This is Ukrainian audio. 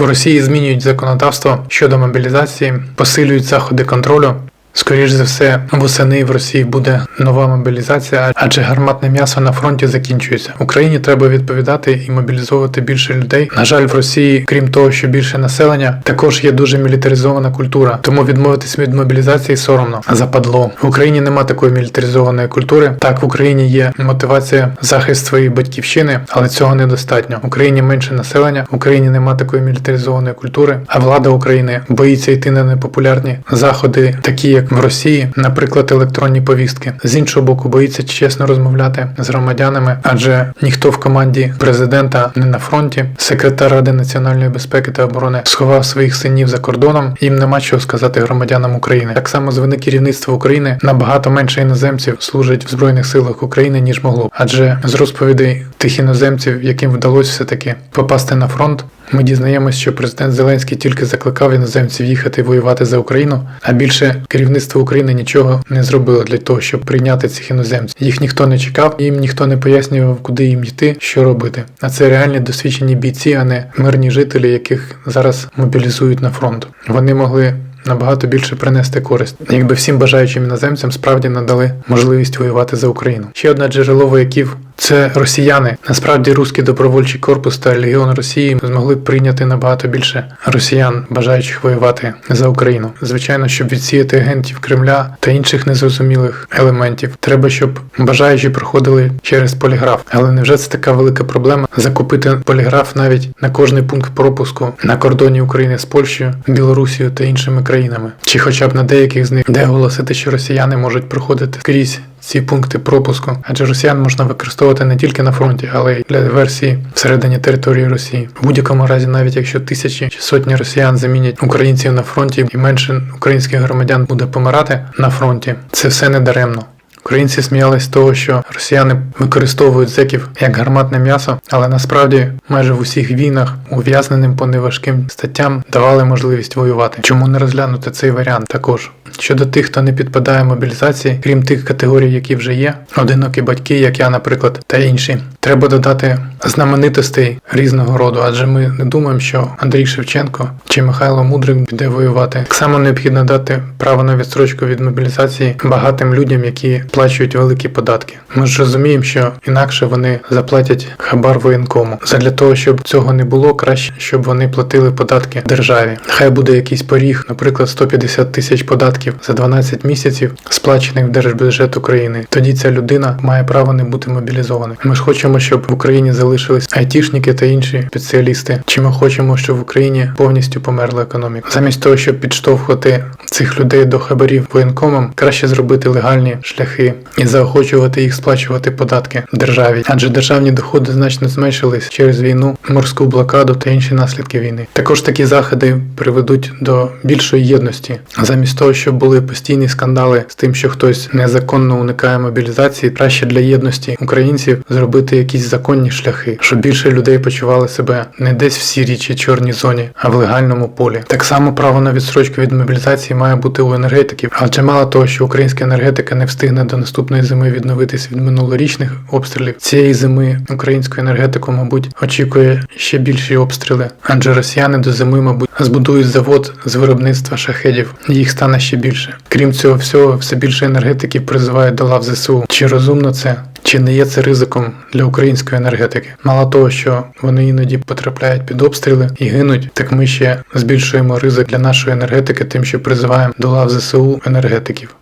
В Росії змінюють законодавство щодо мобілізації, посилюють заходи контролю. Скоріш за все, восени в Росії буде нова мобілізація, адже гарматне м'ясо на фронті закінчується. Україні треба відповідати і мобілізовувати більше людей. На жаль, в Росії, крім того, що більше населення, також є дуже мілітаризована культура. Тому відмовитись від мобілізації соромно западло. В Україні нема такої мілітаризованої культури. Так, в Україні є мотивація захист своєї батьківщини, але цього недостатньо. В Україні менше населення, в Україні нема такої мілітаризованої культури, а влада України боїться йти на непопулярні заходи, такі як в Росії, наприклад, електронні повістки. З іншого боку, боїться чесно розмовляти з громадянами, адже ніхто в команді президента не на фронті. Секретар Ради національної безпеки та оборони сховав своїх синів за кордоном. Їм нема чого сказати громадянам України. Так само звини керівництва України набагато менше іноземців служать в збройних силах України ніж могло. Адже з розповідей тих іноземців, яким вдалося все таки попасти на фронт. Ми дізнаємось, що президент Зеленський тільки закликав іноземців їхати воювати за Україну, а більше керівництво України нічого не зробило для того, щоб прийняти цих іноземців. Їх ніхто не чекав, їм ніхто не пояснював, куди їм йти, що робити. А це реальні досвідчені бійці, а не мирні жителі, яких зараз мобілізують на фронт. Вони могли. Набагато більше принести користь, якби всім бажаючим іноземцям справді надали можливість воювати за Україну. Ще одне джерело вояків це росіяни. Насправді руський добровольчий корпус та легіон Росії змогли прийняти набагато більше росіян, бажаючих воювати за Україну. Звичайно, щоб відсіяти агентів Кремля та інших незрозумілих елементів, треба, щоб бажаючі проходили через поліграф. Але невже це така велика проблема закупити поліграф навіть на кожний пункт пропуску на кордоні України з Польщею, Білорусією та іншими країнами, чи хоча б на деяких з них, де оголосити, що росіяни можуть проходити скрізь ці пункти пропуску, адже росіян можна використовувати не тільки на фронті, але й для диверсії всередині території Росії. В будь-якому разі, навіть якщо тисячі чи сотні росіян замінять українців на фронті, і менше українських громадян буде помирати на фронті, це все не даремно. Українці сміялись з того, що росіяни використовують зеків як гарматне м'ясо, але насправді майже в усіх війнах ув'язненим по неважким статтям давали можливість воювати. Чому не розглянути цей варіант також? Щодо тих, хто не підпадає мобілізації, крім тих категорій, які вже є, одинокі батьки, як я, наприклад, та інші, треба додати знаменитостей різного роду, адже ми не думаємо, що Андрій Шевченко чи Михайло Мудрик піде воювати. Так само необхідно дати право на відстрочку від мобілізації багатим людям, які сплачують великі податки. Ми ж розуміємо, що інакше вони заплатять хабар воєнкому. Задля того, щоб цього не було, краще, щоб вони платили податки державі. Хай буде якийсь поріг, наприклад, 150 тисяч податків за 12 місяців, сплачених в держбюджет України. Тоді ця людина має право не бути мобілізованою. Ми ж хочемо, щоб в Україні залишились айтішники та інші спеціалісти. Чи ми хочемо, щоб в Україні повністю померла економіка? Замість того, щоб підштовхувати цих людей до хабарів воєнкомам, краще зробити легальні шляхи і заохочувати їх сплачувати податки державі, адже державні доходи значно зменшились через війну, морську блокаду та інші наслідки війни. Також такі заходи приведуть до більшої єдності, замість того, щоб були постійні скандали з тим, що хтось незаконно уникає мобілізації, краще для єдності українців зробити якісь законні шляхи, щоб більше людей почували себе не десь в сірій чи чорній зоні, а в легальному полі. Так само право на відстрочку від мобілізації має бути у енергетиків, адже мало того, що українська енергетика не встигне до наступної зими відновитись від минулорічних обстрілів. Цієї зими українську енергетику, мабуть, очікує ще більші обстріли, адже росіяни до зими, мабуть, збудують завод з виробництва шахедів. Їх стане ще більше. Крім цього всього, все більше енергетиків призивають до лав ЗСУ. Чи розумно це? Чи не є це ризиком для української енергетики? Мало того, що вони іноді потрапляють під обстріли і гинуть, так ми ще збільшуємо ризик для нашої енергетики, тим, що призиваємо до лав ЗСУ енергетиків.